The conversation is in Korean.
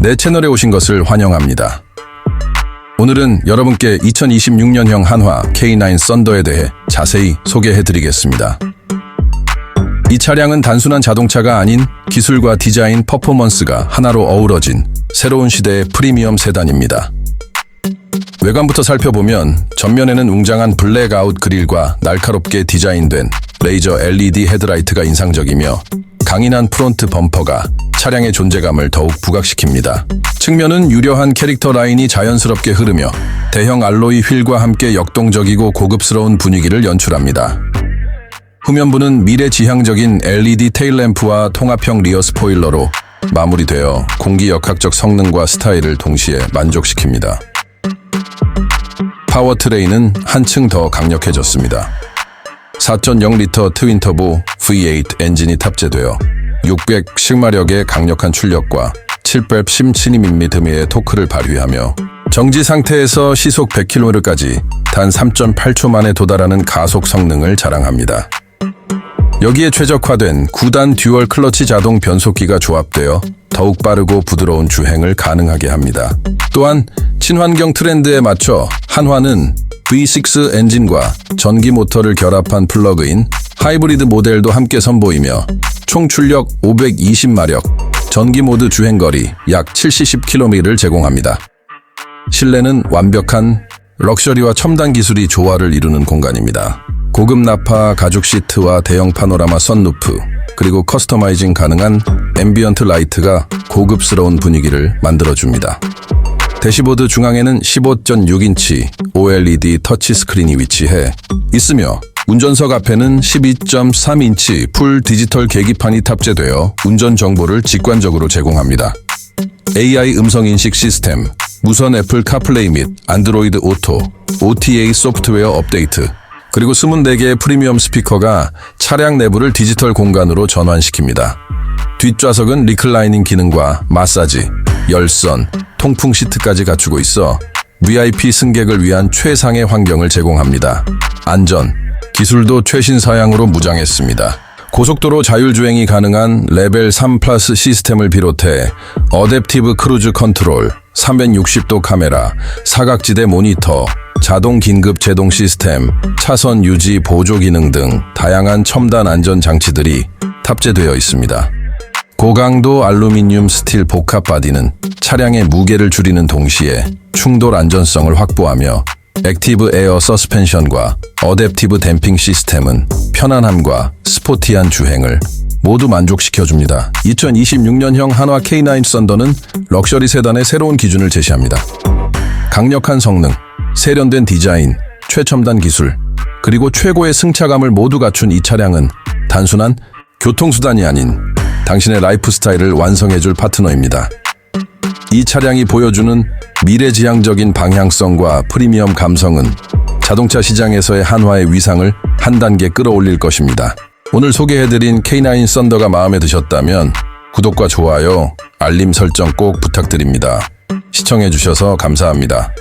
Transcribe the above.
내 채널에 오신 것을 환영합니다. 오늘은 여러분께 2026년형 한화 K9 썬더에 대해 자세히 소개해 드리겠습니다. 이 차량은 단순한 자동차가 아닌 기술과 디자인, 퍼포먼스가 하나로 어우러진 새로운 시대의 프리미엄 세단입니다. 외관부터 살펴보면 전면에는 웅장한 블랙아웃 그릴과 날카롭게 디자인된 레이저 LED 헤드라이트가 인상적이며 강인한 프론트 범퍼가 차량의 존재감을 더욱 부각시킵니다. 측면은 유려한 캐릭터 라인이 자연스럽게 흐르며 대형 알로이 휠과 함께 역동적이고 고급스러운 분위기를 연출합니다. 후면부는 미래지향적인 LED 테일램프와 통합형 리어 스포일러로 마무리되어 공기 역학적 성능과 스타일을 동시에 만족시킵니다. 파워 트레인은 한층 더 강력해졌습니다. 4.0리터 트윈터보 V8 엔진이 탑재되어 610마력의 강력한 출력과 710cm의 토크를 발휘하며 정지 상태에서 시속 100km까지 단 3.8초 만에 도달하는 가속 성능을 자랑합니다. 여기에 최적화된 9단 듀얼 클러치 자동 변속기가 조합되어 더욱 빠르고 부드러운 주행을 가능하게 합니다. 또한 친환경 트렌드에 맞춰 한화는 V6 엔진과 전기 모터를 결합한 플러그인 하이브리드 모델도 함께 선보이며 총 출력 520마력, 전기 모드 주행 거리 약 70km를 제공합니다. 실내는 완벽한 럭셔리와 첨단 기술이 조화를 이루는 공간입니다. 고급 나파 가죽 시트와 대형 파노라마 선루프, 그리고 커스터마이징 가능한 앰비언트 라이트가 고급스러운 분위기를 만들어줍니다. 대시보드 중앙에는 15.6인치 OLED 터치 스크린이 위치해 있으며 운전석 앞에는 12.3인치 풀 디지털 계기판이 탑재되어 운전 정보를 직관적으로 제공합니다. AI 음성 인식 시스템, 무선 애플 카플레이 및 안드로이드 오토, OTA 소프트웨어 업데이트, 그리고 24개의 프리미엄 스피커가 차량 내부를 디지털 공간으로 전환시킵니다. 뒷좌석은 리클라이닝 기능과 마사지, 열선, 통풍 시트까지 갖추고 있어 VIP 승객을 위한 최상의 환경을 제공합니다. 안전, 기술도 최신 사양으로 무장했습니다. 고속도로 자율주행이 가능한 레벨 3 플러스 시스템을 비롯해 어댑티브 크루즈 컨트롤, 360도 카메라, 사각지대 모니터, 자동 긴급 제동 시스템, 차선 유지 보조 기능 등 다양한 첨단 안전 장치들이 탑재되어 있습니다. 고강도 알루미늄 스틸 복합 바디는 차량의 무게를 줄이는 동시에 충돌 안전성을 확보하며 액티브 에어 서스펜션과 어댑티브 댐핑 시스템은 편안함과 스포티한 주행을 모두 만족시켜줍니다. 2026년형 한화 K9 썬더는 럭셔리 세단의 새로운 기준을 제시합니다. 강력한 성능, 세련된 디자인, 최첨단 기술, 그리고 최고의 승차감을 모두 갖춘 이 차량은 단순한 교통수단이 아닌 당신의 라이프 스타일을 완성해줄 파트너입니다. 이 차량이 보여주는 미래지향적인 방향성과 프리미엄 감성은 자동차 시장에서의 한화의 위상을 한 단계 끌어올릴 것입니다. 오늘 소개해드린 K9 썬더가 마음에 드셨다면 구독과 좋아요, 알림 설정 꼭 부탁드립니다. 시청해주셔서 감사합니다.